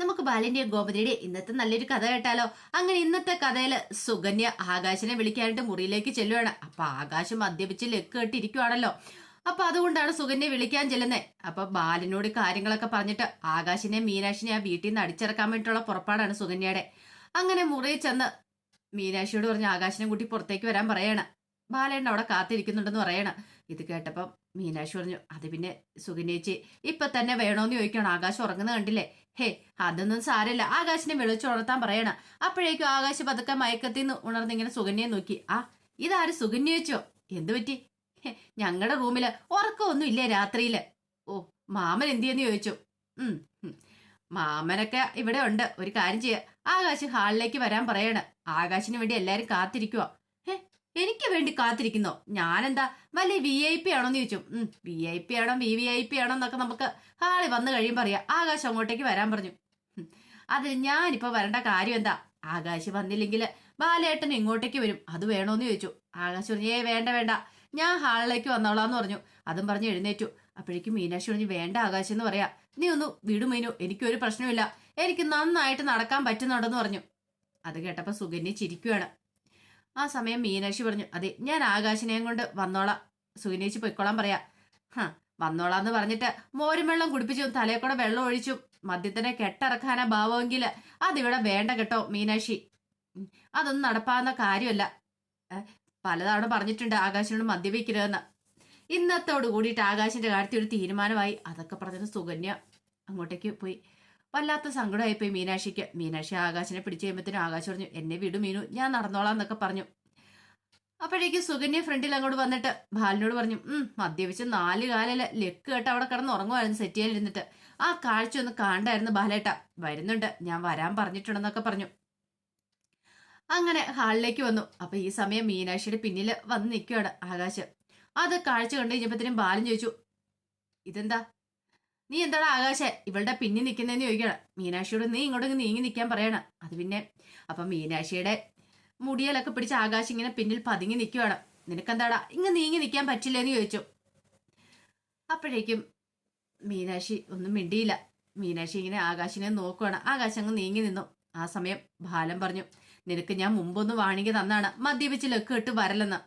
നമുക്ക് ബാലിന്റെ ഗോപതിയുടെ ഇന്നത്തെ നല്ലൊരു കഥ കേട്ടാലോ? അങ്ങനെ ഇന്നത്തെ കഥയിൽ സുഗന്യ ആകാശിനെ വിളിക്കാനായിട്ട് മുറിയിലേക്ക് ചെല്ലുവാണ്. അപ്പൊ ആകാശം മദ്യപിച്ച് ലെക്ക് കെട്ടിരിക്കുവാണല്ലോ. അപ്പൊ അതുകൊണ്ടാണ് സുഗന്യ വിളിക്കാൻ ചെല്ലുന്നത്. അപ്പൊ ബാലിനോട് കാര്യങ്ങളൊക്കെ പറഞ്ഞിട്ട് ആകാശിനെ മീനാക്ഷിനെ ആ വീട്ടിൽ നിന്ന് അടിച്ചിറക്കാൻ വേണ്ടിയിട്ടുള്ള പുറപ്പാടാണ് സുകന്യയുടെ. അങ്ങനെ മുറിയിൽ ചെന്ന് മീനാക്ഷിയോട് പറഞ്ഞ് ആകാശിനെ കൂട്ടി പുറത്തേക്ക് വരാൻ പറയണം. ബാലേണ്ണ അവിടെ കാത്തിരിക്കുന്നുണ്ടെന്ന് പറയണം. ഇത് കേട്ടപ്പം മീനാക്ഷി പറഞ്ഞു അത് പിന്നെ സുഖിനേച്ചി ഇപ്പൊ തന്നെ വേണോന്ന് ചോദിക്കണം ആകാശ് ഉറങ്ങുന്ന കണ്ടില്ലേ? ഹേ അതൊന്നും സാരമില്ല. ആകാശിനെ വിളിച്ചുണർത്താൻ പറയണം. അപ്പോഴേക്കും ആകാശ് പതുക്കെ മയക്കത്തിൽ നിന്ന് ഉണർന്നിങ്ങനെ സുകന്യെ നോക്കി. ആ ഇതാര് സുകന്യ വെച്ചോ എന്തു പറ്റി? ഞങ്ങളുടെ റൂമിൽ ഉറക്കമൊന്നും ഇല്ലേ രാത്രിയിൽ? ഓ മാമൻ എന്തിയെന്ന് ചോദിച്ചു? ഉം. മാമനൊക്കെ ഇവിടെ ഉണ്ട്. ഒരു കാര്യം ചെയ്യ. ആകാശ് ഹാളിലേക്ക് വരാൻ പറയണം. ആകാശിന് വേണ്ടി എല്ലാരും കാത്തിരിക്കുവോ. എനിക്ക് വേണ്ടി കാത്തിരിക്കുന്നു? ഞാനെന്താ വലിയ വി ഐ പി ആണോന്ന് ചോദിച്ചു. വി ഐ പി ആണോ വി വി ഐ പി ആണോ എന്നൊക്കെ നമുക്ക് ഹാളി വന്നു കഴിയുമ്പോൾ അറിയാം. ആകാശ് അങ്ങോട്ടേക്ക് വരാൻ പറഞ്ഞു. അത് ഞാനിപ്പോ വരേണ്ട കാര്യം എന്താ? ആകാശ് വന്നില്ലെങ്കിൽ ബാലേട്ടൻ ഇങ്ങോട്ടേക്ക് വരും. അത് വേണോന്ന് ചോദിച്ചു. ആകാശ് പറഞ്ഞു ഏ വേണ്ട വേണ്ട. ഞാൻ ഹാളിലേക്ക് വന്നോളാന്ന് പറഞ്ഞു. അതും പറഞ്ഞ് എഴുന്നേറ്റു. അപ്പോഴേക്കും മീനാക്ഷി പറഞ്ഞു വേണ്ട ആകാശ് എന്ന് പറയാ. നീ ഒന്ന് വിടു മീനു. എനിക്കൊരു പ്രശ്നമില്ല എനിക്ക് നന്നായിട്ട് നടക്കാൻ പറ്റുന്നുണ്ടെന്ന് പറഞ്ഞു. അത് കേട്ടപ്പോ സുകന്യ ചിരിക്കുകയാണ് ആ സമയം മീനാക്ഷി പറഞ്ഞു അതെ ഞാൻ ആകാശിനെയും കൊണ്ട് വന്നോളാം. സുഖിനേച്ചി പൊയ്ക്കോളാൻ പറയാ. ഹ വന്നോളാന്ന് പറഞ്ഞിട്ട് മോരും വെള്ളം കുടിപ്പിച്ചും തലയെ കൂടെ വെള്ളം ഒഴിച്ചും. മദ്യത്തിനെ കെട്ടിറക്കാനാ ഭാവമെങ്കിൽ അതിവിടെ വേണ്ട കേട്ടോ മീനാക്ഷി. അതൊന്നും നടപ്പാകുന്ന കാര്യമല്ല. പലതവണ പറഞ്ഞിട്ടുണ്ട് ആകാശിനോട് മദ്യപിക്കരുതെന്ന്. ഇന്നത്തോട് കൂടിയിട്ട് ആകാശിന്റെ കാര്യത്തിൽ ഒരു തീരുമാനമായി. അതൊക്കെ പറഞ്ഞത് സുകന്യ അങ്ങോട്ടേക്ക് പോയി. വല്ലാത്ത സങ്കടമായി പോയി മീനാക്ഷിക്ക്. മീനാക്ഷി ആകാശിനെ പിടിച്ചു കഴിയുമ്പോഴത്തേനും ആകാശ് പറഞ്ഞു എന്നെ വിടു മീനു ഞാൻ നടന്നോളാം എന്നൊക്കെ പറഞ്ഞു. അപ്പോഴേക്കും സുകന്യ ഫ്രണ്ടിൽ അങ്ങോട്ട് വന്നിട്ട് ബാലിനോട് പറഞ്ഞു ഉം മദ്യപിച്ച് നാല് കാലിൽ ലെക്ക് കേട്ട് അവിടെ കിടന്ന് ഉറങ്ങുമായിരുന്നു സെറ്റ് ചെയ്യാനിരുന്നിട്ട് ആ കാഴ്ച ഒന്ന് കാണണ്ടായിരുന്നു ബാലേട്ട. വരുന്നുണ്ട് ഞാൻ വരാൻ പറഞ്ഞിട്ടുണ്ടെന്നൊക്കെ പറഞ്ഞു. അങ്ങനെ ഹാളിലേക്ക് വന്നു. അപ്പൊ ഈ സമയം മീനാക്ഷിയുടെ പിന്നിൽ വന്ന് നിൽക്കുകയാണ് ആകാശ്. അത് കാഴ്ച കണ്ടു കഴിഞ്ഞപ്പോഴത്തേനും ബാലൻ ചോദിച്ചു ഇതെന്താ? നീ എന്താടാ ആകാശ? ഇവളുടെ പിന്നിൽ നിൽക്കുന്നതെന്ന് ചോദിക്കണം മീനാക്ഷിയോട് നീ ഇങ്ങോട്ട് നീങ്ങി നിൽക്കാൻ പറയണം. അത് പിന്നെ അപ്പം മീനാക്ഷിയുടെ മുടിയലൊക്കെ പിടിച്ച് ആകാശ് ഇങ്ങനെ പിന്നിൽ പതുങ്ങി നിൽക്കുവാണ് നിനക്കെന്താടാ? ഇങ്ങ് നീങ്ങി നിൽക്കാൻ പറ്റില്ലെന്ന് ചോദിച്ചു. അപ്പോഴേക്കും മീനാക്ഷി ഒന്നും മിണ്ടിയില്ല. മീനാക്ഷി ഇങ്ങനെ ആകാശിനെ നോക്കുവാണ്. ആകാശം അങ്ങ് നീങ്ങി നിന്നു. ആ സമയം ബാലൻ പറഞ്ഞു നിനക്ക് ഞാൻ മുമ്പൊന്ന് വാണിങ്ങി തന്നാണ്. മദ്യപിച്ച് ലക്ക് ഇട്ട് വരലെന്ന്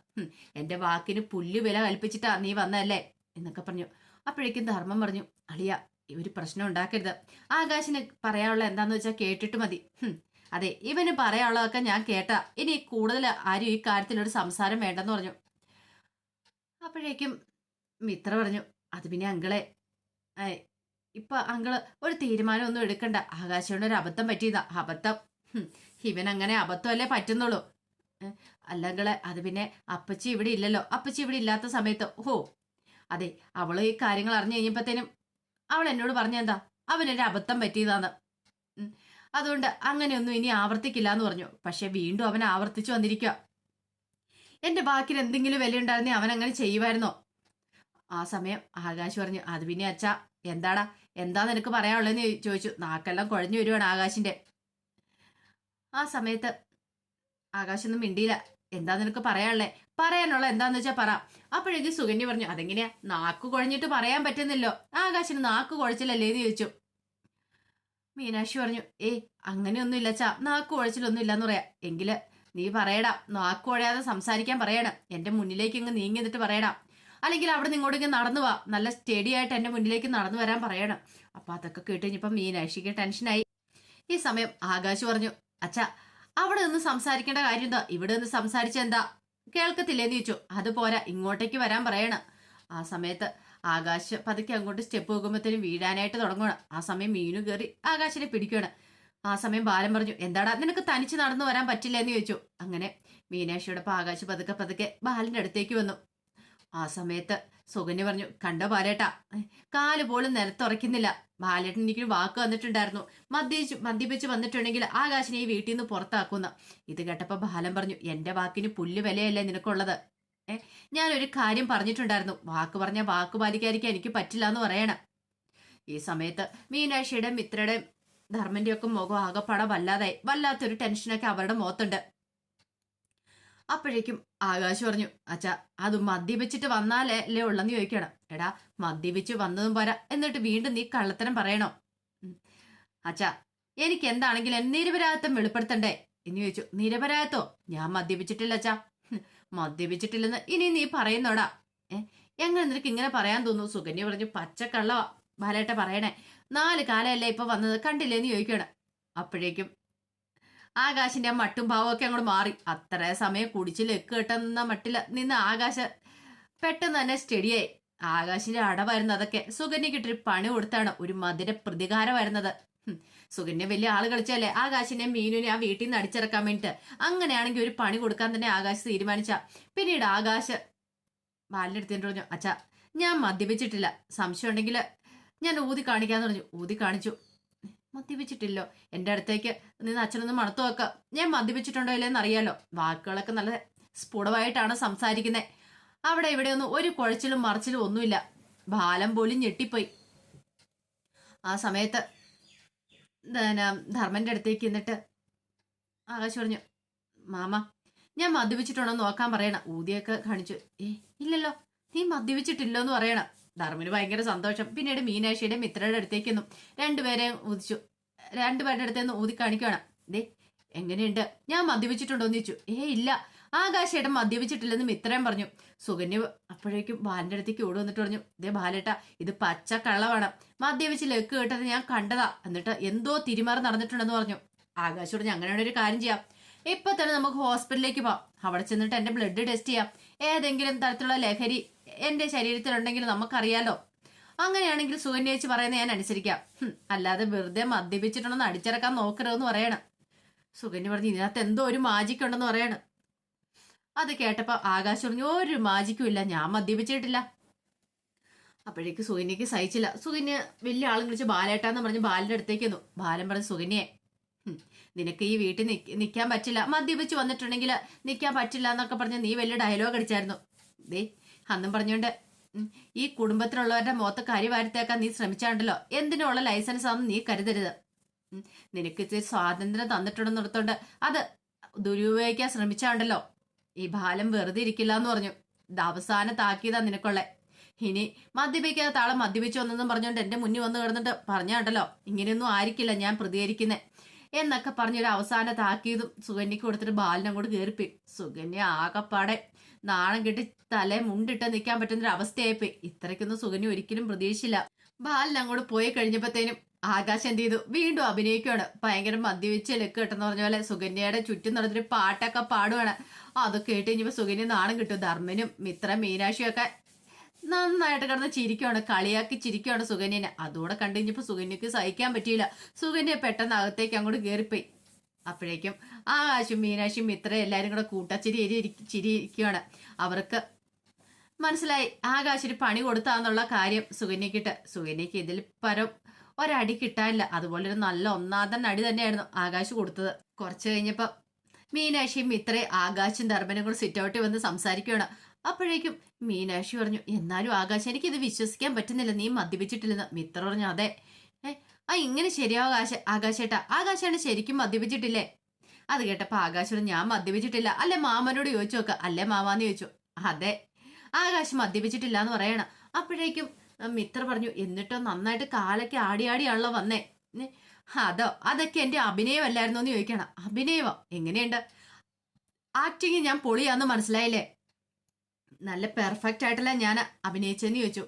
എന്റെ വാക്കിന് പുല്ല് വില കൽപ്പിച്ചിട്ടാ നീ വന്നല്ലേ എന്നൊക്കെ പറഞ്ഞു. അപ്പോഴേക്കും ധർമ്മം പറഞ്ഞു അളിയ ഒരു പ്രശ്നം ഉണ്ടാക്കരുത്. ആകാശിന് പറയാനുള്ള എന്താന്ന് വെച്ചാൽ കേട്ടിട്ട് മതി. അതെ ഇവന് പറയാനുള്ളതൊക്കെ ഞാൻ കേട്ടാ. ഇനി കൂടുതൽ ആരും ഈ കാര്യത്തിലൊരു സംസാരം വേണ്ടെന്ന് പറഞ്ഞു. അപ്പോഴേക്കും മിത്ര പറഞ്ഞു അത് പിന്നെ അങ്കിളെ ഇപ്പൊ അങ്കിൾ ഒരു തീരുമാനമൊന്നും എടുക്കണ്ട. ആകാശോണ്ട് ഒരു അബദ്ധം പറ്റിയതാ. അബദ്ധം. ഇവൻ അങ്ങനെ അബദ്ധമല്ലേ പറ്റുന്നുള്ളൂ. ഏ, അല്ല അങ്കിളെ അത് പിന്നെ അപ്പച്ചി ഇവിടെ ഇല്ലല്ലോ. അപ്പച്ചി ഇവിടെ ഇല്ലാത്ത സമയത്ത് ഓ അതെ അവൾ ഈ കാര്യങ്ങൾ അറിഞ്ഞു കഴിഞ്ഞപ്പോഴത്തേനും അവൾ എന്നോട് പറഞ്ഞെന്താ അവനൊരു അബദ്ധം പറ്റിയതാന്ന്. അതുകൊണ്ട് അങ്ങനെയൊന്നും ഇനി ആവർത്തിക്കില്ല എന്ന് പറഞ്ഞു. പക്ഷെ വീണ്ടും അവൻ ആവർത്തിച്ചു വന്നിരിക്കുക എന്റെ ബാക്കിൽ എന്തെങ്കിലും വില ഉണ്ടായിരുന്നേ അവൻ അങ്ങനെ ചെയ്യുമായിരുന്നോ? ആ സമയം ആകാശ് പറഞ്ഞു അത് പിന്നെ അച്ഛാ എന്താടാ എന്താ നിനക്ക് പറയാനുള്ളതെന്ന് ചോദിച്ചു. നാക്കെല്ലാം കുഴഞ്ഞു വരുവാണ് ആകാശിന്റെ ആ സമയത്ത് ആകാശൊന്നും മിണ്ടിയില്ല. എന്താ നിനക്ക് പറയാനുള്ളേ? പറയാനുള്ള എന്താന്ന് വെച്ചാ പറ. അപ്പോഴേക്കും സുഗന്യ പറഞ്ഞു അതെങ്ങനെയാ? നാക്ക് കുഴഞ്ഞിട്ട് പറയാൻ പറ്റുന്നില്ലോ. ആകാശിന് നാക്ക് കുഴച്ചില്ലല്ലേ? എന്ന് ചോദിച്ചു. മീനാക്ഷി പറഞ്ഞു ഏയ് അങ്ങനെയൊന്നും ഇല്ല ചാ നാക്ക് കുഴച്ചിലൊന്നും ഇല്ലെന്ന് പറയാ. എങ്കിൽ നീ പറയടാ. നാക്ക് കുഴയാതെ സംസാരിക്കാൻ പറയണം എന്റെ മുന്നിലേക്ക് ഇങ്ങ് നീങ്ങി നിന്നിട്ട് പറയടാ. അല്ലെങ്കിൽ അവിടെ ഇങ്ങ് നടന്നു വാ. നല്ല സ്റ്റഡി ആയിട്ട് എന്റെ മുന്നിലേക്ക് നടന്നു വരാൻ പറയണം. അപ്പൊ അതൊക്കെ കേട്ട് കഴിഞ്ഞപ്പോ മീനാക്ഷിക്ക് ടെൻഷനായി ഈ സമയം ആകാശ് പറഞ്ഞു അച്ഛാ അവിടെ നിന്ന് സംസാരിക്കേണ്ട കാര്യം എന്താ ഇവിടെ നിന്ന് സംസാരിച്ചെന്താ? കേൾക്കത്തില്ലേ എന്ന് ചോദിച്ചു. അത് പോരാ ഇങ്ങോട്ടേക്ക് വരാൻ പറയണം. ആ സമയത്ത് ആകാശ് പതുക്കെ അങ്ങോട്ട് സ്റ്റെപ്പ് പോകുമ്പോഴത്തേനും വീഴാനായിട്ട് തുടങ്ങണം ആ സമയം മീനു കയറി ആകാശിനെ പിടിക്കുകയാണ് ആ സമയം ബാലൻ പറഞ്ഞു എന്താടാ നിനക്ക് തനിച്ച് നടന്നു വരാൻ പറ്റില്ല എന്ന് ചോദിച്ചു. അങ്ങനെ മീനാക്ഷിയോടൊപ്പം ആകാശ് പതുക്കെ പതുക്കെ ബാലിന്റെ അടുത്തേക്ക് വന്നു. ആ സമയത്ത് സുകന്യ പറഞ്ഞു കണ്ട ബാലേട്ട കാൽ പോലും നിലത്തുറയ്ക്കുന്നില്ല. ബാലേട്ടൻ എനിക്കൊരു വാക്ക് വന്നിട്ടുണ്ടായിരുന്നു. മദ്യച്ച് മദ്യപിച്ച് വന്നിട്ടുണ്ടെങ്കിൽ ആകാശിനെ ഈ വീട്ടിൽ നിന്ന് പുറത്താക്കുന്ന. ഇത് കേട്ടപ്പോ ബാലൻ പറഞ്ഞു എന്റെ വാക്കിന് പുല്ല് വിലയല്ലേ നിനക്കുള്ളത്? ഏ ഞാനൊരു കാര്യം പറഞ്ഞിട്ടുണ്ടായിരുന്നു. വാക്ക് പറഞ്ഞ വാക്ക് പാലിക്കാതിരിക്കാൻ എനിക്ക് പറ്റില്ല എന്ന് പറയണം. ഈ സമയത്ത് മീനാക്ഷിയുടെ മിത്രയുടെ ധർമ്മന്റെ ഒക്കെ മുഖം ആകെപ്പാടെ വല്ലാതായി. വല്ലാത്തൊരു ടെൻഷനൊക്കെ അവരുടെ മുഖത്തുണ്ട്. അപ്പോഴേക്കും ആകാശ് പറഞ്ഞു അച്ഛാ അത് മദ്യപിച്ചിട്ട് വന്നാലേ അല്ലേ ഉള്ളെന്ന് ചോദിക്കണം എടാ മദ്യപിച്ച് വന്നതും പോരാ. എന്നിട്ട് വീണ്ടും നീ കള്ളത്തരം പറയണോ. അച്ഛാ എനിക്ക് എന്താണെങ്കിലും നിരപരാധിത്വം വെളിപ്പെടുത്തണ്ടേ? എന്ന് ചോദിച്ചു. നിരപരാധിത്വം? ഞാൻ മദ്യപിച്ചിട്ടില്ല അച്ഛാ. മദ്യപിച്ചിട്ടില്ലെന്ന് ഇനി നീ പറയുന്നോടാ. ഏ എങ്ങനെ നിനക്ക് ഇങ്ങനെ പറയാൻ തോന്നുന്നു? സുകന്യ പറഞ്ഞു. പച്ചക്കള്ള ബാലേട്ട പറയണേ. നാല് കാലമല്ലേ ഇപ്പൊ വന്നത് കണ്ടില്ലേ എന്ന് ചോദിക്കണം അപ്പോഴേക്കും ആകാശിന്റെ ആ മട്ടും ഭാവമൊക്കെ അങ്ങോട്ട് മാറി. അത്ര സമയം കുടിച്ച് ലെക്ക് കെട്ടുന്ന മട്ടിൽ നിന്ന് ആകാശ പെട്ടെന്ന് തന്നെ സ്റ്റഡിയായി ആകാശിന്റെ അടവായിരുന്നു അതൊക്കെ. സുകന്യക്കിട്ടൊരു പണി കൊടുത്താണ്. ഒരു മധുര പ്രതികാരം വരുന്നത് സുകന്യ വലിയ ആൾ കളിച്ചല്ലേ ആകാശിനെ മീനുവിനെ ആ വീട്ടിൽ നിന്ന് അടിച്ചിറക്കാൻ വേണ്ടിട്ട്. അങ്ങനെയാണെങ്കിൽ ഒരു പണി കൊടുക്കാൻ തന്നെ ആകാശ് തീരുമാനിച്ച. പിന്നീട് ആകാശ് ബാലിനെടുത്തിട്ട് പറഞ്ഞു അച്ഛാ ഞാൻ മദ്യപിച്ചിട്ടില്ല. സംശയം ഉണ്ടെങ്കിൽ ഞാൻ ഊതി കാണിക്കാന്ന് പറഞ്ഞു. ഊതി കാണിച്ചു. മദ്യപിച്ചിട്ടില്ലോ. എന്റെ അടുത്തേക്ക് നിന്ന് അച്ഛനൊന്ന് മണത്തു വെക്കാം ഞാൻ മദ്യപിച്ചിട്ടുണ്ടോ ഇല്ലെന്ന് അറിയാലോ. വാക്കുകളൊക്കെ നല്ല സ്ഫുടമായിട്ടാണ് സംസാരിക്കുന്നത് അവിടെ ഇവിടെ ഒന്നും ഒരു കുഴച്ചിലും മറിച്ചിലും ഒന്നുമില്ല. ബാലം പോലും ഞെട്ടിപ്പോയി. ആ സമയത്ത് ധർമ്മന്റെ അടുത്തേക്ക് എന്നിട്ട് ആകാശ് പറഞ്ഞു മാമ ഞാൻ മദ്യപിച്ചിട്ടുണ്ടോ നോക്കാൻ പറയണം. ഊതിയൊക്കെ കാണിച്ചു. ഏ ഇല്ലല്ലോ. നീ മദ്യപിച്ചിട്ടില്ലോ എന്ന് പറയണം. ധർമ്മിന് ഭയങ്കര സന്തോഷം. പിന്നീട് മീനാക്ഷിയുടെ മിത്രയുടെ അടുത്തേക്കൊന്നും രണ്ടുപേരെയും ഊതിച്ചു. രണ്ടുപേരുടെ അടുത്തേന്ന് ഊതി കാണിക്കുകയാണ് ദേ എങ്ങനെയുണ്ട്? ഞാൻ മദ്യപിച്ചിട്ടുണ്ടോ എന്ന് ചോദിച്ചു. ഏ ഇല്ല. ആകാശേട്ടൻ മദ്യപിച്ചിട്ടില്ലെന്ന് മിത്രയും പറഞ്ഞു. സുകന്യ അപ്പോഴേക്കും ബാലിന്റെ അടുത്തേക്ക് ഓടി വന്നിട്ട് പറഞ്ഞു ദേ ബാലേട്ട ഇത് പച്ച കള്ളമാണ് മദ്യപിച്ച് ലെക്ക് കേട്ടത് ഞാൻ കണ്ടതാ. എന്നിട്ട് എന്തോ തിരിമാറി നടന്നിട്ടുണ്ടെന്ന് പറഞ്ഞു. ആകാശോട് അങ്ങനെയുള്ള ഒരു കാര്യം ചെയ്യാം. ഇപ്പൊ തന്നെ നമുക്ക് ഹോസ്പിറ്റലിലേക്ക് പോവാം. അവിടെ ചെന്നിട്ട് എന്റെ ബ്ലഡ് ടെസ്റ്റ് ചെയ്യാം. ഏതെങ്കിലും തരത്തിലുള്ള ലഹരി എന്റെ ശരീരത്തിലുണ്ടെങ്കിൽ നമുക്കറിയാലോ. അങ്ങനെയാണെങ്കിൽ സുകന്യേച്ചി പറയുന്ന ഞാൻ അനുസരിക്കാം. അല്ലാതെ വെറുതെ മദ്യപിച്ചിട്ടുണ്ടെന്ന് അടിച്ചിറക്കാൻ നോക്കരുതെന്ന് പറയണം. സുകന്യ പറഞ്ഞു ഇതിനകത്ത് എന്തോ ഒരു മാജിക് ഉണ്ടെന്ന് പറയണം. അത് കേട്ടപ്പോൾ ആകാശ് പറഞ്ഞു ഒരു മാജിക്കും ഇല്ല ഞാൻ മദ്യപിച്ചിട്ടില്ല. അപ്പോഴേക്ക് സുകന്യക്ക് സഹിച്ചില്ല. സുകന്യ വലിയ ആളും വിളിച്ച് ബാലേട്ടാന്ന് പറഞ്ഞ് ബാലിന്റെ അടുത്തേക്ക് വന്നു ബാലൻ പറഞ്ഞു സുകന്യെ നിനക്ക് ഈ വീട്ടിൽ നിൽക്കാൻ പറ്റില്ല. മദ്യപിച്ച് വന്നിട്ടുണ്ടെങ്കിൽ നിൽക്കാൻ പറ്റില്ല എന്നൊക്കെ പറഞ്ഞ് നീ വലിയ ഡയലോഗ് അടിച്ചായിരുന്നു. ദേ അന്നും പറഞ്ഞുകൊണ്ട് ഈ കുടുംബത്തിലുള്ളവരുടെ മുഖത്ത് കരി വാരിത്തേക്കാൻ നീ ശ്രമിച്ചാണ്ടല്ലോ. എന്തിനുള്ള ലൈസൻസ് ആണെന്ന് നീ കരുതരുത്. നിനക്ക് ഇച്ചിരി സ്വാതന്ത്ര്യം തന്നിട്ടുണ്ടെന്നിടത്തോണ്ട് അത് ദുരുപയോഗിക്കാൻ ശ്രമിച്ചാണ്ടല്ലോ. ഈ ബാലം വെറുതെ ഇരിക്കില്ല എന്ന് പറഞ്ഞു. ഇത് അവസാന താക്കിയതാ നിനക്കുള്ള. ഇനി മദ്യപിക്കാത്ത താളം മദ്യപിച്ചു വന്നെന്നും പറഞ്ഞുകൊണ്ട് എന്റെ മുന്നിൽ വന്ന് കിടന്നിട്ട് പറഞ്ഞാണ്ടല്ലോ ഇങ്ങനെയൊന്നും ആയിരിക്കില്ല ഞാൻ പ്രതികരിക്കുന്നേ. എന്നൊക്കെ പറഞ്ഞൊരു അവസാന താക്കീതും സുകന്യക്ക് കൊടുത്തിട്ട് ബാലിനെ അങ്ങോട്ട് കയറിപ്പി സുകന്യ ആകപ്പാടെ നാണം കെട്ടി തല മുണ്ടിട്ട് നിൽക്കാൻ പറ്റുന്ന ഒരു അവസ്ഥയായിപ്പോയി ഇത്രയ്ക്കൊന്നും സുകന്യ ഒരിക്കലും പ്രതീക്ഷിച്ചില്ല. ബാലിന് അങ്ങോട്ട് പോയി കഴിഞ്ഞപ്പോഴത്തേനും ആകാശം എന്ത് ചെയ്തു? വീണ്ടും അഭിനയിക്കുകയാണ് ഭയങ്കര മദ്യവെച്ച് ലക്ക് കെട്ടെന്ന് പറഞ്ഞ പോലെ സുകന്യയുടെ ചുറ്റും നടന്നൊരു പാട്ടൊക്കെ പാടുവാണ്. അതൊക്കെ കേട്ട് കഴിഞ്ഞപ്പോ സുകന്യ നാണം കിട്ടും. ധർമ്മനും മിത്ര മീനാക്ഷിയും ഒക്കെ നന്നായിട്ട് കിടന്ന് ചിരിക്കുകയാണ് കളിയാക്കി ചിരിക്കുകയാണ് സുകന്യനെ. അതുകൂടെ കണ്ടു കഴിഞ്ഞപ്പോൾ സഹിക്കാൻ പറ്റിയില്ല. സുകന്യ പെട്ടെന്ന് അകത്തേക്ക് അങ്ങോട്ട് കയറിപ്പോയി അപ്പോഴേക്കും ആകാശും മീനാശും മിത്ര എല്ലാവരും കൂടെ കൂട്ടച്ചിരി ചിരിയിരിക്കുകയാണ് അവർക്ക് മനസ്സിലായി ആകാശിന് പണി കൊടുത്താന്നുള്ള കാര്യം സുകന്യക്കിട്ട് സുകന്യക്ക് ഇതിൽ പരം ഒരടി കിട്ടാനില്ല. അതുപോലെ ഒരു നല്ല ഒന്നാന്തൻ അടി തന്നെയായിരുന്നു ആകാശ് കൊടുത്തത്. കുറച്ച് കഴിഞ്ഞപ്പോൾ മീനാക്ഷിയും മിത്രയും ആകാശും ധർമ്മനും കൂടെ സിറ്റ് ഔട്ടിൽ വന്ന് സംസാരിക്കുകയാണ് അപ്പോഴേക്കും മീനാക്ഷി പറഞ്ഞു എന്നാലും ആകാശ് എനിക്ക് ഇത് വിശ്വസിക്കാൻ പറ്റുന്നില്ല. നീ മദ്യപിച്ചിട്ടില്ലെന്ന്. മിത്ര പറഞ്ഞു അതെ ഏ ആ ഇങ്ങനെ ശരിയാവും ആകാശ ആകാശേട്ടാ. ആകാശാണ് ശരിക്കും മദ്യപിച്ചിട്ടില്ലേ? അത് കേട്ടപ്പോ ആകാശോട് ഞാൻ മദ്യപിച്ചിട്ടില്ല. അല്ലെ മാമനോട് ചോദിച്ചു നോക്ക. അല്ലേ മാമാന്ന് ചോദിച്ചു. അതെ. ആകാശ് മദ്യപിച്ചിട്ടില്ല എന്ന് പറയണം. അപ്പോഴേക്കും മിത്ര പറഞ്ഞു എന്നിട്ടോ നന്നായിട്ട് കാലൊക്കെ ആടി ആടിയാണല്ലോ വന്നേ. അതോ അതൊക്കെ എന്റെ അഭിനയമല്ലായിരുന്നോ എന്ന് ചോദിക്കണം. അഭിനയമോ? എങ്ങനെയുണ്ട്? ആക്ടിങ് ഞാൻ പൊളിയാന്ന് മനസ്സിലായില്ലേ? നല്ല പെർഫെക്റ്റ് ആയിട്ടല്ല ഞാൻ അഭിനയിച്ചെന്ന് ചോദിച്ചു.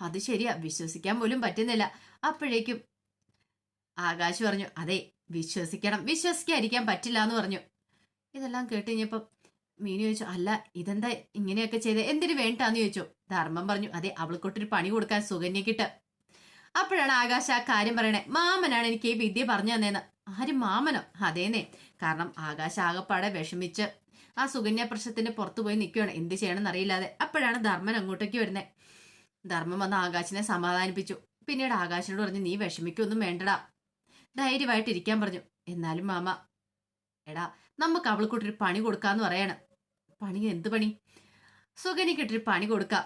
അത് ശരിയാ വിശ്വസിക്കാൻ പോലും പറ്റുന്നില്ല. അപ്പോഴേക്കും ആകാശ് പറഞ്ഞു അതെ വിശ്വസിക്കണം വിശ്വസിക്കാതിരിക്കാൻ പറ്റില്ല എന്ന് പറഞ്ഞു. ഇതെല്ലാം കേട്ട് കഴിഞ്ഞപ്പം മീനു ചോദിച്ചു അല്ല ഇതെന്താ ഇങ്ങനെയൊക്കെ ചെയ്ത്? എന്തിനു വേണ്ടാന്ന് ചോദിച്ചു? ധർമ്മം പറഞ്ഞു അതെ അവൾക്കൊട്ടൊരു പണി കൊടുക്കാൻ സുകന്യക്കിട്ട് അപ്പോഴാണ് ആകാശ് ആ കാര്യം പറയണേ മാമനാണ് എനിക്ക് ഈ വിദ്യ പറഞ്ഞു തന്നേന്ന്. ആര് മാമനോ? അതേന്നേ. കാരണം ആകാശ് ആകപ്പാടെ വിഷമിച്ച് ആ സുകന്യ പ്രശ്നത്തിന്റെ പുറത്തു പോയി നിൽക്കുകയാണ് എന്ത് ചെയ്യണമെന്ന് അറിയില്ലാതെ അപ്പോഴാണ് ധർമ്മൻ അങ്ങോട്ടേക്ക് വരുന്നത് ധർമ്മം വന്ന് ആകാശിനെ സമാധാനിപ്പിച്ചു. പിന്നീട് ആകാശിനോട് പറഞ്ഞു നീ വിഷമിക്കൊന്നും വേണ്ടടാ. ധൈര്യമായിട്ട് ഇരിക്കാൻ പറഞ്ഞു. എന്നാലും മാമ എടാ നമുക്ക് അവൾക്കൊട്ടൊരു പണി കൊടുക്കാന്ന് പറയാണ്. പണി എന്ത് പണി? സുഗനിക്കിട്ടൊരു പണി കൊടുക്കാം.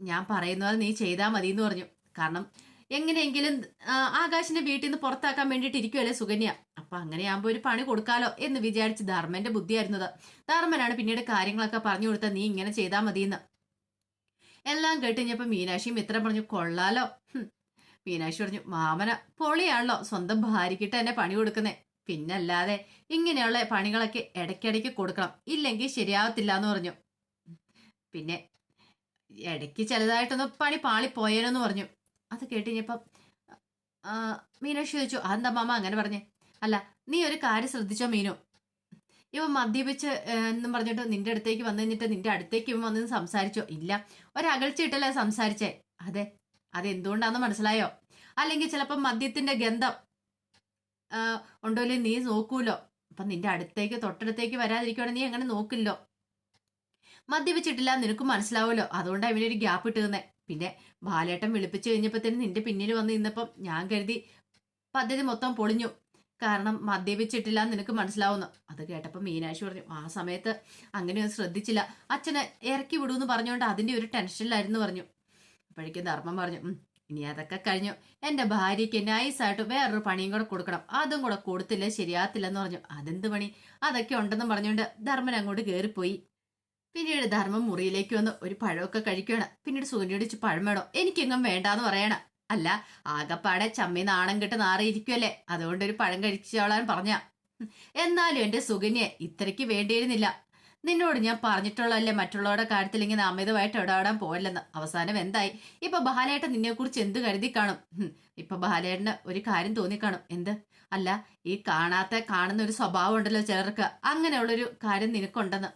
ഞാൻ പറയുന്നത് നീ ചെയ്താൽ മതി എന്ന് പറഞ്ഞു. കാരണം എങ്ങനെയെങ്കിലും ആകാശിനെ വീട്ടിൽ നിന്ന് പുറത്താക്കാൻ വേണ്ടിയിട്ട് ഇരിക്കുമല്ലേ സുകന്യ അപ്പൊ അങ്ങനെയാകുമ്പോൾ ഒരു പണി കൊടുക്കാലോ എന്ന് വിചാരിച്ച് ധർമ്മന്റെ ബുദ്ധിയായിരുന്നത് ധർമ്മനാണ് പിന്നീട് കാര്യങ്ങളൊക്കെ പറഞ്ഞു കൊടുത്ത നീ ഇങ്ങനെ ചെയ്താൽ മതിയെന്ന്. എല്ലാം കേട്ടുകഴിഞ്ഞപ്പോ മീനാക്ഷിയും ഇത്ര പറഞ്ഞു കൊള്ളാലോ. മീനാക്ഷി പറഞ്ഞു മാമന പൊളിയാണല്ലോ സ്വന്തം ഭാര്യക്കിട്ട് എന്നെ പണി കൊടുക്കുന്നേ. പിന്നല്ലാതെ ഇങ്ങനെയുള്ള പണികളൊക്കെ ഇടയ്ക്കിടയ്ക്ക് കൊടുക്കണം. ഇല്ലെങ്കിൽ ശരിയാവത്തില്ല എന്ന് പറഞ്ഞു. പിന്നെ ഇടയ്ക്ക് ചിലതായിട്ടൊന്ന് പണി പാളിപ്പോയേനെന്ന് പറഞ്ഞു. അത് കേട്ട് കഴിഞ്ഞപ്പം ആ, മീനാക്ഷി ചോദിച്ചു അതെന്താ മാമ അങ്ങനെ പറഞ്ഞേ? അല്ല നീ ഒരു കാര്യം ശ്രദ്ധിച്ചോ മീനു. ഇവ മദ്യപിച്ച് എന്നും പറഞ്ഞിട്ട് നിന്റെ അടുത്തേക്ക് വന്നു കഴിഞ്ഞിട്ട് നിന്റെ അടുത്തേക്ക് ഇവൻ വന്ന് സംസാരിച്ചോ? ഇല്ല. ഒരകൽച്ചിട്ടല്ലേ സംസാരിച്ചേ? അതെ. അതെന്തുകൊണ്ടാണെന്ന് മനസ്സിലായോ? അല്ലെങ്കിൽ ചിലപ്പോൾ മദ്യത്തിന്റെ ഗന്ധം ഉണ്ടോലേ നീ നോക്കൂലോ? അപ്പൊ നിന്റെ അടുത്തേക്ക് തൊട്ടടുത്തേക്ക് വരാതിരിക്കുവാണെങ്കിൽ നീ അങ്ങനെ നോക്കില്ലോ. മദ്യപിച്ചിട്ടില്ല നിനക്ക് മനസ്സിലാവുമല്ലോ. അതുകൊണ്ടാണ് ഇവനൊരു ഗ്യാപ്പ് ഇട്ടുതന്നെ. പിന്നെ ബാലേട്ടൻ വിളിപ്പിച്ചു കഴിഞ്ഞപ്പോഴത്തേനും നിന്റെ പിന്നിൽ വന്ന് ഇന്നപ്പം ഞാൻ കരുതി പദ്ധതി മൊത്തം പൊളിഞ്ഞു. കാരണം മദ്യപിച്ചിട്ടില്ല നിനക്ക് മനസ്സിലാവുന്നു. അത് കേട്ടപ്പോൾ മീനാക്ഷി പറഞ്ഞു ആ സമയത്ത് അങ്ങനെയൊന്നും ശ്രദ്ധിച്ചില്ല. അച്ഛനെ ഇറക്കി വിടൂന്ന് പറഞ്ഞുകൊണ്ട് അതിന്റെ ഒരു ടെൻഷനിലായിരുന്നു പറഞ്ഞു. അപ്പോഴേക്കും ധർമ്മം പറഞ്ഞു "ഉം, ഇനി അതൊക്കെ കഴിഞ്ഞു. എന്റെ ഭാര്യയ്ക്ക് നൈസായിട്ട് വേറൊരു പണിയും കൂടെ കൊടുക്കണം. അതും കൂടെ കൊടുത്തില്ല ശരിയാത്തില്ലെന്ന് പറഞ്ഞു. അതെന്ത് പണി? അതൊക്കെ ഉണ്ടെന്ന് പറഞ്ഞുകൊണ്ട് ധർമ്മൻ അങ്ങോട്ട് കയറിപ്പോയി പിന്നീട് ധർമ്മം മുറിയിലേക്ക് വന്ന് ഒരു പഴമൊക്കെ കഴിക്കുകയാണ് പിന്നീട് സുഗന്യോട് ഇച്ച് പഴം വേണോ? എനിക്കെങ്ങും വേണ്ടാന്ന് പറയണ. അല്ല ആകപ്പാടെ ചമ്മി നാണം കിട്ട് നാറിയിരിക്കുമല്ലേ അതുകൊണ്ട് ഒരു പഴം കഴിച്ചോളാൻ പറഞ്ഞ. എന്നാലും എന്റെ സുകന്യെ ഇത്രയ്ക്ക് വേണ്ടിയിരുന്നില്ല. നിന്നോട് ഞാൻ പറഞ്ഞിട്ടുള്ളതല്ലേ മറ്റുള്ളവരുടെ കാര്യത്തിൽ ഇങ്ങനെ അമിതമായിട്ട് ഇടപെടാൻ പോയല്ലെന്ന് അവസാനം എന്തായി? ഇപ്പൊ ബാലേട്ടൻ നിന്നെ കുറിച്ച് എന്ത് കരുതി കാണും? ഇപ്പൊ ബാലേട്ടന് ഒരു കാര്യം തോന്നിക്കാണും. എന്ത്? അല്ല ഈ കാണാത്ത കാണുന്ന ഒരു സ്വഭാവം ഉണ്ടല്ലോ ചിലർക്ക്. അങ്ങനെയുള്ളൊരു കാര്യം നിനക്കുണ്ടെന്ന്.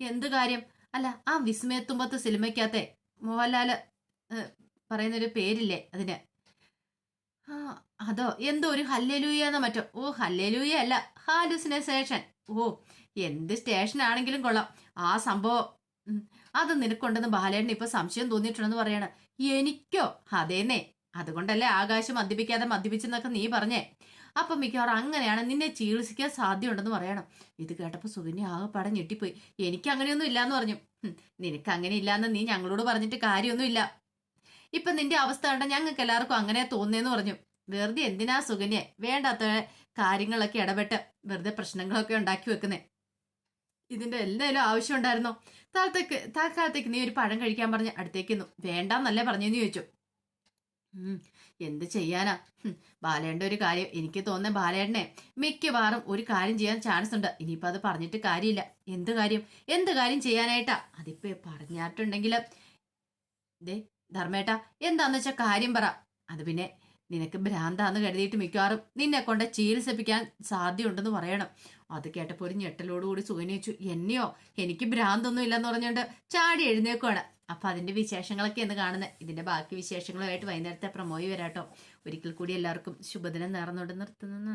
എന്ത് കാര്യം? അല്ല ആ വിസ്മയത്തുമ്പത്ത് സിനിമയ്ക്കകത്തെ മോഹൻലാൽ പറയുന്നൊരു പേരില്ലേ അതിന്. ആ അതോ എന്തോ ഒരു ഹല്ലലൂയ എന്നോ മറ്റോ. ഓ ഹല്ലലൂയ അല്ല ഹാലുസിനേഷൻ ഓ എന്ത് സ്റ്റേഷൻ ആണെങ്കിലും കൊള്ളാം. ആ സംഭവം അത് നിനക്കുണ്ടെന്ന് ബാലേട്ടന് ഇപ്പൊ സംശയം തോന്നിയിട്ടുണ്ടെന്ന് പറയാണ്. എനിക്കോ? അതേന്നേ. അതുകൊണ്ടല്ലേ ആകാശം മദ്യപിക്കാതെ മദ്യപിച്ചെന്നൊക്കെ നീ പറഞ്ഞേ. അപ്പൊ മിക്കവാറും അങ്ങനെയാണ് നിന്നെ ചികിത്സിക്കാൻ സാധ്യതയുണ്ടെന്ന് പറയണം. ഇത് കേട്ടപ്പോ സുകന്യ ആകെപ്പാടെ ഞെട്ടിപ്പോയി. എനിക്ക് അങ്ങനെയൊന്നും ഇല്ലാന്ന് പറഞ്ഞു. നിനക്ക് അങ്ങനെ ഇല്ലാന്ന് നീ ഞങ്ങളോട് പറഞ്ഞിട്ട് കാര്യമൊന്നും ഇല്ല ഇപ്പൊ നിന്റെ അവസ്ഥ കണ്ട? ഞങ്ങൾക്ക് എല്ലാവർക്കും അങ്ങനെ തോന്നിയെന്ന് പറഞ്ഞു. വെറുതെ എന്തിനാ സുകന്യെ? വേണ്ടാത്ത കാര്യങ്ങളൊക്കെ ഇടപെട്ട് വെറുതെ പ്രശ്നങ്ങളൊക്കെ ഉണ്ടാക്കി വെക്കുന്നേ. ഇതിന്റെ എന്തായാലും ആവശ്യം ഉണ്ടായിരുന്നോ? താഴത്തേക്ക് താൽക്കാലത്തേക്ക് നീ ഒരു പഴം കഴിക്കാൻ പറഞ്ഞ് അടുത്തേക്ക് നിന്നു. വേണ്ടാന്നല്ലേ പറഞ്ഞെന്ന് ചോദിച്ചു. എന്ത് ചെയ്യാനാ? ഹും, ഒരു കാര്യം എനിക്ക് തോന്നുന്ന ബാലേട്ടനെ മിക്കവാറും ഒരു കാര്യം ചെയ്യാൻ ചാൻസ് ഉണ്ട്. ഇനിയിപ്പോ അത് പറഞ്ഞിട്ട് കാര്യമില്ല. എന്ത് കാര്യം? എന്ത് കാര്യം ചെയ്യാനായിട്ടാ? അതിപ്പോ പറഞ്ഞിട്ടുണ്ടെങ്കിൽ ദേ ധർമ്മേട്ട എന്താന്ന് വെച്ചാൽ കാര്യം പറ. അത് പിന്നെ നിനക്ക് ഭ്രാന്താന്ന് കരുതിയിട്ട് മിക്കവാറും നിന്നെ കൊണ്ട് ചികിത്സിപ്പിക്കാൻ സാധ്യതയുണ്ടെന്ന് പറയണം. അത് കേട്ടപ്പോൾ ഒരു ഞെട്ടലോടുകൂടി സുഖനിച്ചു എന്നെയോ? എനിക്ക് ഭ്രാന്തൊന്നും ഇല്ലെന്ന് പറഞ്ഞുകൊണ്ട് ചാടി എഴുന്നേക്കുവാണ്. അപ്പൊ അതിന്റെ വിശേഷങ്ങളൊക്കെ എന്ന് കാണുന്നത് ഇതിന്റെ ബാക്കി വിശേഷങ്ങളുമായിട്ട് വൈകുന്നേരത്തെ പ്രമോയി വരാട്ടോ. ഒരിക്കൽ കൂടി എല്ലാവർക്കും ശുഭദിനം നേർന്നുകൊണ്ട് നിർത്തുന്നു.